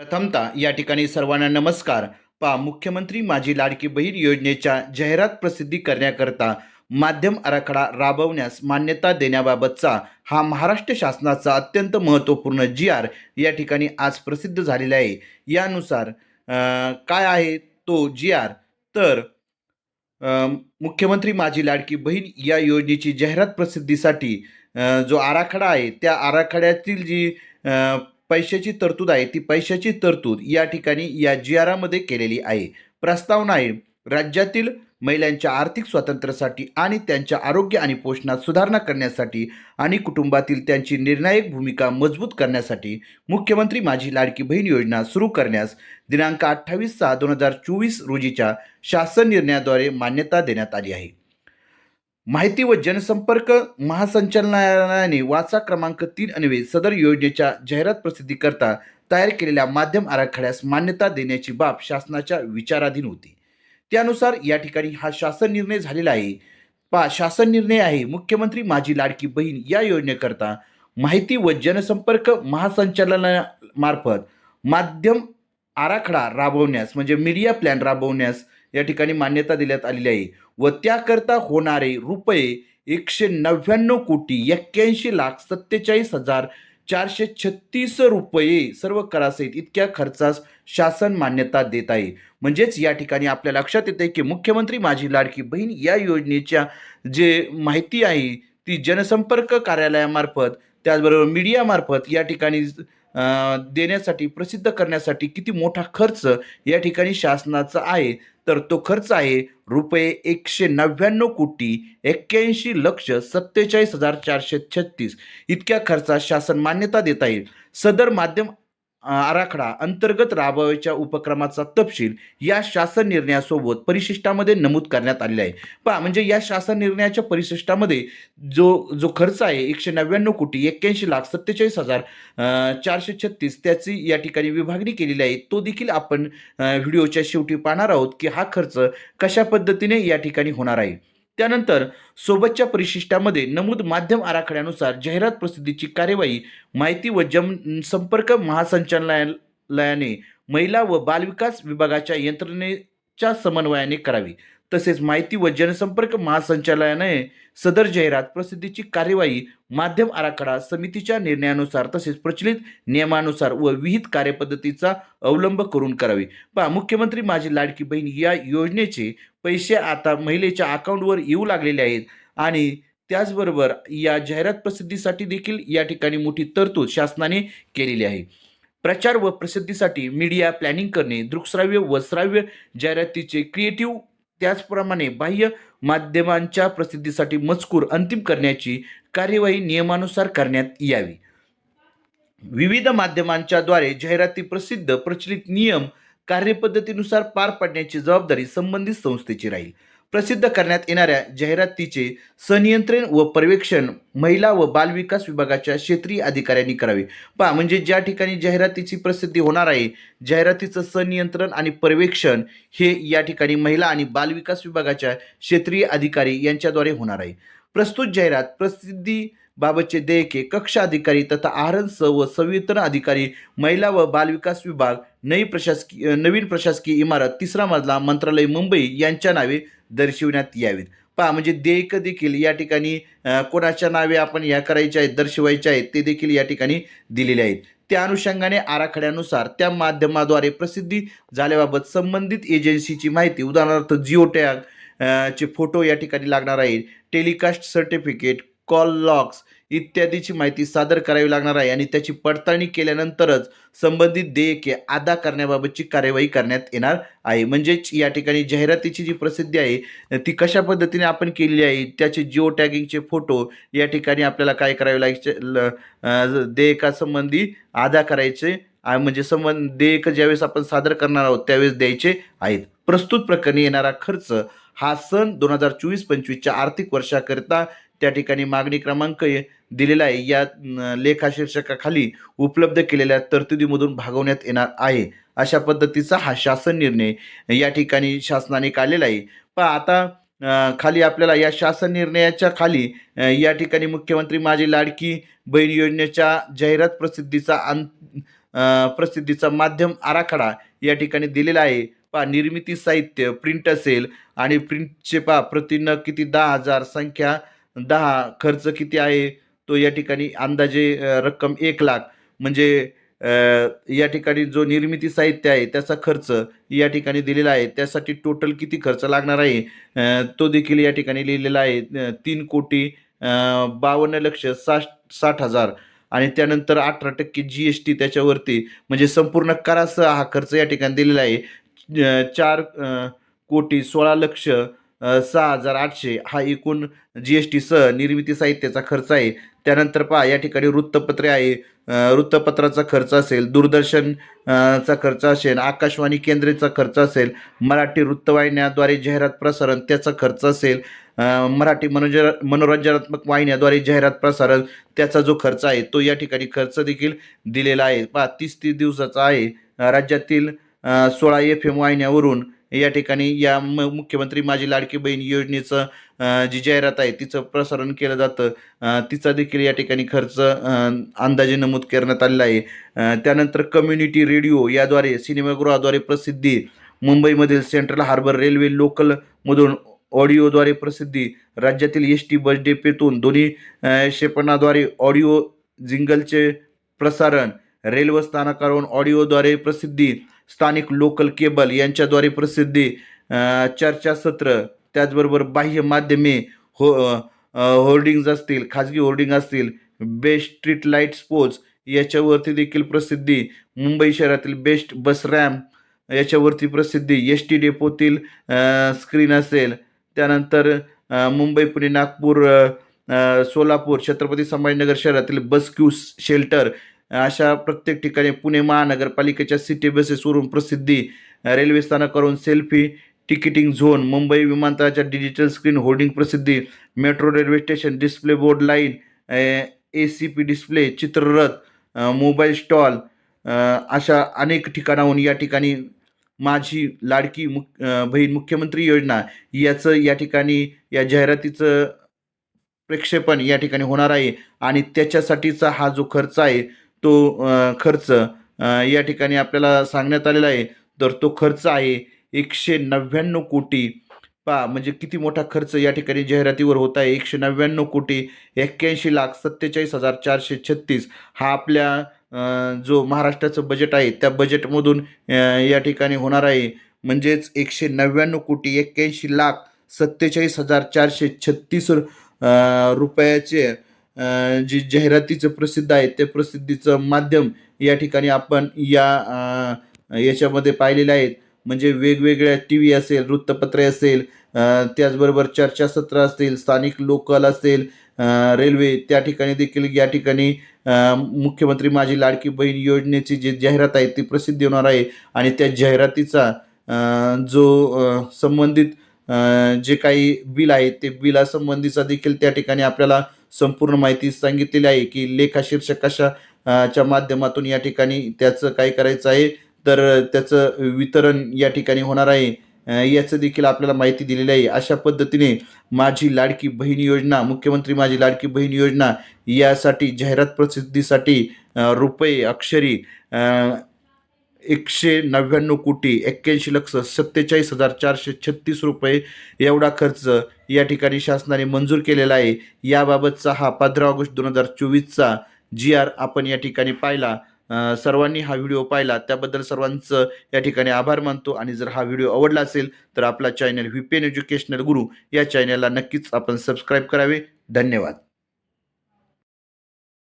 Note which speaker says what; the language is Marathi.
Speaker 1: प्रथमता या ठिकाणी सर्वांना नमस्कार. पा मुख्यमंत्री माझी लाडकी बहीण योजनेच्या जाहिरात प्रसिद्धी करण्याकरता माध्यम आराखडा राबवण्यास मान्यता देण्याबाबतचा हा महाराष्ट्र शासनाचा अत्यंत महत्त्वपूर्ण जी आर या ठिकाणी आज प्रसिद्ध झालेला आहे. यानुसार काय आहे तो जी आर? तर मुख्यमंत्री माझी लाडकी बहीण या योजनेची जाहिरात प्रसिद्धीसाठी जो आराखडा आहे त्या आराखड्यातील जी पैशाची तरतूद आहे. ती पैशाची तरतूद या ठिकाणी या जी आरामध्ये केलेली आहे. प्रस्तावना आहे. राज्यातील महिलांच्या आर्थिक स्वातंत्र्यासाठी आणि त्यांच्या आरोग्य आणि पोषणात सुधारणा करण्यासाठी आणि कुटुंबातील त्यांची निर्णायक भूमिका मजबूत करण्यासाठी मुख्यमंत्री माझी लाडकी बहीण योजना सुरू करण्यास दिनांक अठ्ठावीस सहा दोन हजार चोवीस रोजीच्या शासन निर्णयाद्वारे मान्यता देण्यात आली आहे. माहिती व जनसंपर्क महासंचालनालयाने वाचा क्रमांक तीन अन्वये सदर योजनेच्या जाहिरात प्रसिद्धीकरता तयार केलेल्या माध्यम आराखड्यास मान्यता देण्याची बाब शासनाच्या विचाराधीन होती. त्यानुसार या ठिकाणी हा शासन निर्णय झालेला आहे. पा शासन निर्णय आहे. मुख्यमंत्री माझी लाडकी बहीण या योजनेकरता माहिती व जनसंपर्क महासंचालनामार्फत माध्यम आराखडा राबवण्यास म्हणजे मीडिया प्लॅन राबवण्यास या ठिकाणी मान्यता देण्यात आलेली आहे. व त्याकरता होणारे रुपये एकशे नव्याण्णव कोटी एक्क्याऐंशी लाख सत्तेचाळीस हजार चारशे छत्तीस रुपये सर्व करासहित इतक्या खर्चास शासन मान्यता देत आहे. म्हणजेच या ठिकाणी आपल्या लक्षात येते की मुख्यमंत्री माझी लाडकी बहीण या योजनेच्या जे माहिती आहे ती जनसंपर्क कार्यालयामार्फत त्याचबरोबर मीडियामार्फत या ठिकाणी देण्यासाठी प्रसिद्ध करण्यासाठी किती मोठा खर्च या ठिकाणी शासनाचा आहे? तर तो खर्च आहे रुपये एकशे नव्याण्णव कोटी एक्क्याऐंशी लक्ष सत्तेचाळीस हजार चारशे छत्तीस. इतक्या खर्चास शासन मान्यता देता येईल. सदर माध्यम आराखडा अंतर्गत राबवायच्या उपक्रमाचा तपशील या शासन निर्णयासोबत परिशिष्टामध्ये नमूद करण्यात आलेला आहे. पहा म्हणजे या शासन निर्णयाच्या परिशिष्टामध्ये जो जो खर्च आहे एकशे नव्याण्णव कोटी एक्क्याऐंशी लाख सत्तेचाळीस हजार चारशे छत्तीस त्याची या ठिकाणी विभागणी केलेली आहे. तो देखील आपण व्हिडिओच्या शेवटी पाहणार आहोत की हा खर्च कशा पद्धतीने या ठिकाणी होणार आहे. त्यानंतर सोबतच्या परिशिष्टामध्ये नमूद माध्यम आराखड्यानुसार जाहिरात प्रसिद्धीची कार्यवाही माहिती व जन संपर्क महासंचालनालयाने महिला व बालविकास विभागाच्या यंत्रणेच्या समन्वयाने करावी. तसेच माहिती व जनसंपर्क महासंचालनालयाने सदर जाहिरात प्रसिद्धीची कार्यवाही माध्यम आराखडा समितीच्या निर्णयानुसार तसेच प्रचलित नियमानुसार व विहित कार्यपद्धतीचा अवलंब करून करावी. पहा मुख्यमंत्री माझी लाडकी बहीण या योजनेचे पैसे आता महिलेच्या अकाउंटवर येऊ लागलेले आहेत. आणि त्याचबरोबर या जाहिरात प्रसिद्धीसाठी देखील या ठिकाणी मोठी तरतूद शासनाने केलेली आहे. प्रचार व प्रसिद्धीसाठी मीडिया प्लॅनिंग करणे दृकश्राव्य व श्राव्य जाहिरातीचे क्रिएटिव्ह त्याचप्रमाणे बाह्य माध्यमांच्या प्रसिद्धीसाठी मजकूर अंतिम करण्याची कार्यवाही नियमानुसार करण्यात यावी. विविध माध्यमांच्या द्वारे जाहिराती प्रसिद्ध प्रचलित नियम कार्यपद्धतीनुसार पार पाडण्याची जबाबदारी संबंधित संस्थेची राहील. प्रसिद्ध करण्यात येणाऱ्या जाहिरातीचे संनियंत्रण व पर्यवेक्षण महिला व बालविकास विभागाच्या क्षेत्रीय अधिकाऱ्यांनी करावे. पहा म्हणजे ज्या ठिकाणी जाहिरातीची प्रसिद्धी होणार आहे जाहिरातीचं संनियंत्रण आणि पर्यवेक्षण हे या ठिकाणी महिला आणि बालविकास विभागाच्या क्षेत्रीय अधिकारी यांच्याद्वारे होणार आहे. प्रस्तुत जाहिरात प्रसिद्धी बाबतचे देयके कक्ष अधिकारी तथा आहरण स व संवितरण अधिकारी महिला व बालविकास विभाग नवी प्रशासकीय नवीन प्रशासकीय इमारत तिसरा मजला मंत्रालय मुंबई यांच्या नावे दर्शविण्यात यावीत. पहा म्हणजे देयक देखील या ठिकाणी कोणाच्या नावे आपण या करायच्या आहेत दर्शवायच्या आहेत ते देखील या ठिकाणी दिलेले आहेत. त्या अनुषंगाने आराखड्यानुसार त्या माध्यमाद्वारे प्रसिद्धी झाल्याबाबत संबंधित एजन्सीची माहिती उदाहरणार्थ जिओ टॅग चे फोटो या ठिकाणी लागणार आहेत. टेलिकास्ट सर्टिफिकेट कॉल लॉक्स इत्यादीची माहिती सादर करावी लागणार आहे आणि त्याची पडताळणी केल्यानंतरच संबंधित देयके अदा करण्याबाबतची कार्यवाही करण्यात येणार आहे. म्हणजेच या ठिकाणी जाहिरातीची जी प्रसिद्धी आहे ती कशा पद्धतीने आपण केलेली आहे त्याचे जिओ टॅगिंगचे फोटो या ठिकाणी आपल्याला काय करावे लागायचे ल- देयकासंबंधी अदा करायचे म्हणजे संबंध देयक ज्यावेळेस आपण सादर करणार आहोत त्यावेळेस द्यायचे आहेत. प्रस्तुत प्रकरणी येणारा खर्च हा सण दोन हजार चोवीस पंचवीसच्या आर्थिक वर्षाकरिता त्या ठिकाणी मागणी क्रमांक दिलेला आहे. या लेखाशीर्षकाखाली लेखा शीर्षकाखाली उपलब्ध केलेल्या तरतुदीमधून भागवण्यात येणार आहे. अशा पद्धतीचा हा शासन निर्णय या ठिकाणी शासनाने काढलेला आहे. पण आता खाली आपल्याला या शासन निर्णयाच्या खाली या ठिकाणी मुख्यमंत्री माझी लाडकी बहीण योजनेच्या जाहिरात प्रसिद्धीचा अं प्रसिद्धीचा माध्यम आराखडा या ठिकाणी दिलेला आहे. पहा निर्मिती साहित्य प्रिंट असेल आणि प्रिंटचे पहा प्रति किती? दहा हजार. संख्या दहा. खर्च किती आहे? तो या ठिकाणी अंदाजे रक्कम एक लाख. म्हणजे या ठिकाणी जो निर्मिती साहित्य आहे त्याचा खर्च या ठिकाणी दिलेला आहे. त्यासाठी टोटल किती खर्च लागणार आहे? तो देखील या ठिकाणी लिहिलेला आहे. तीन कोटी बावन्न लक्ष साठ साठ हजार. आणि त्यानंतर अठरा टक्के जी एस टी त्याच्यावरती. म्हणजे संपूर्ण करासह हा खर्च या ठिकाणी दिलेला आहे. चार कोटी सोळा लक्ष सहा हजार आठशे. हा एकूण जी एस टीसह निर्मिती साहित्याचा खर्च आहे. त्यानंतर पहा या ठिकाणी वृत्तपत्रे आहे. वृत्तपत्राचा खर्च असेल दूरदर्शन चा खर्च असेल आकाशवाणी केंद्रेचा खर्च असेल मराठी वृत्तवाहिन्याद्वारे जाहिरात प्रसारण त्याचा खर्च असेल मराठी मनोरंजन मनोरंजनात्मक वाहिन्याद्वारे जाहिरात प्रसारण त्याचा जो खर्च आहे तो या ठिकाणी खर्च देखील दिलेला आहे. पहा तीस तीस दिवसाचा आहे. राज्यातील सोळा एफ एम वाहिन्यावरून या ठिकाणी या म मुख्यमंत्री माझी लाडकी बहीण योजनेचं जी जाहिरात आहे तिचं प्रसारण केलं जातं. तिचा देखील या ठिकाणी खर्च अंदाजे नमूद करण्यात आलेला आहे. त्यानंतर कम्युनिटी रेडिओ याद्वारे सिनेमागृहाद्वारे प्रसिद्धी मुंबईमधील सेंट्रल हार्बर रेल्वे लोकलमधून ऑडिओद्वारे प्रसिद्धी राज्यातील एस टी बस डेपेतून दोन्ही क्षेपणाद्वारे ऑडिओ जिंगलचे प्रसारण रेल्वे स्थानकावरून ऑडिओद्वारे प्रसिद्धी स्थानिक लोकल केबल यांच्याद्वारे प्रसिद्धी चर्चासत्र त्याचबरोबर बाह्य माध्यमे हो होर्डिंग्ज असतील खाजगी होर्डिंग असतील बेस्ट स्ट्रीट लाइट स्पोर्ट्स याच्यावरती देखील प्रसिद्धी मुंबई शहरातील बेस्ट बस रॅम याच्यावरती प्रसिद्धी एस टी डेपोतील स्क्रीन असेल. त्यानंतर मुंबई पुणे नागपूर सोलापूर छत्रपती संभाजीनगर शहरातील बस क्यू शेल्टर अशा प्रत्येक ठिकाणी पुणे महानगरपालिकेच्या सिटी बसेसवरून प्रसिद्धी रेल्वे स्थानकावरून सेल्फी तिकिटिंग झोन मुंबई विमानतळाच्या डिजिटल स्क्रीन होर्डिंग प्रसिद्धी metro railway station display board line A C P display Chitraratha mobile stall अशा अनेक ठिकाणाहून या ठिकाणी माझी लाडकी मुख बहीण मुख्यमंत्री योजना याचं या ठिकाणी या जाहिरातीचं प्रक्षेपण या ठिकाणी होणार आहे. आणि त्याच्यासाठीचा हा जो खर्च आहे तो खर्च या ठिकाणी आपल्याला सांगण्यात आलेला आहे. तर तो खर्च आहे एकशे नव्याण्णव कोटी. पा म्हणजे किती मोठा खर्च या ठिकाणी जाहिरातीवर होत आहे. एकशे नव्याण्णव कोटी एक्क्याऐंशी लाख सत्तेचाळीस हजार चारशे छत्तीस. हा आपल्या जो महाराष्ट्राचं बजेट आहे त्या बजेटमधून या ठिकाणी होणार आहे. म्हणजेच एकशे नव्याण्णव कोटी एक्क्याऐंशी लाख सत्तेचाळीस हजार चारशे छत्तीस रुपयाचे जी जाहिरातीचं प्रसिद्ध आहे ते प्रसिद्धीचं माध्यम या ठिकाणी आपण या याच्यामध्ये पाहिलेले आहेत. म्हणजे वेगवेगळ्या टी व्ही असेल वृत्तपत्रे असेल त्याचबरोबर चर्चासत्र असतील स्थानिक लोकल असेल रेल्वे त्या ठिकाणी देखील या ठिकाणी मुख्यमंत्री माझी लाडकी बहीण योजनेची जी जाहिरात आहे ती प्रसिद्धी होणार आहे. आणि त्या जाहिरातीचा जो संबंधित जे काही बिल आहे ते बिलासंबंधीचा देखील त्या ठिकाणी आपल्याला संपूर्ण माहिती सांगितलेली आहे की लेखा शीर्षक कशा च्या माध्यमातून या ठिकाणी त्याचं काय करायचं आहे तर त्याचं वितरण या ठिकाणी होणार आहे. याचं देखील आपल्याला माहिती दिलेली आहे. अशा पद्धतीने माझी लाडकी बहीण योजना मुख्यमंत्री माझी लाडकी बहीण योजना यासाठी जाहिरात प्रसिद्धीसाठी रुपये अक्षरी एकशे नव्याण्णव कोटी एक्क्याऐंशी लक्ष सत्तेचाळीस हजार चारशे छत्तीस रुपये एवढा खर्च या ठिकाणी शासनाने मंजूर केलेला आहे. याबाबतचा हा पंधरा ऑगस्ट दोन हजार चोवीसचा जी आर आपण या ठिकाणी पाहिला. सर्वांनी हा व्हिडिओ पाहिला. त्याबद्दल सर्वांचं या ठिकाणी आभार मानतो आणि जर हा व्हिडिओ आवडला असेल तर आपला चॅनल व्ही एज्युकेशनल गुरु या चॅनलला नक्कीच आपण सबस्क्राईब करावे. धन्यवाद.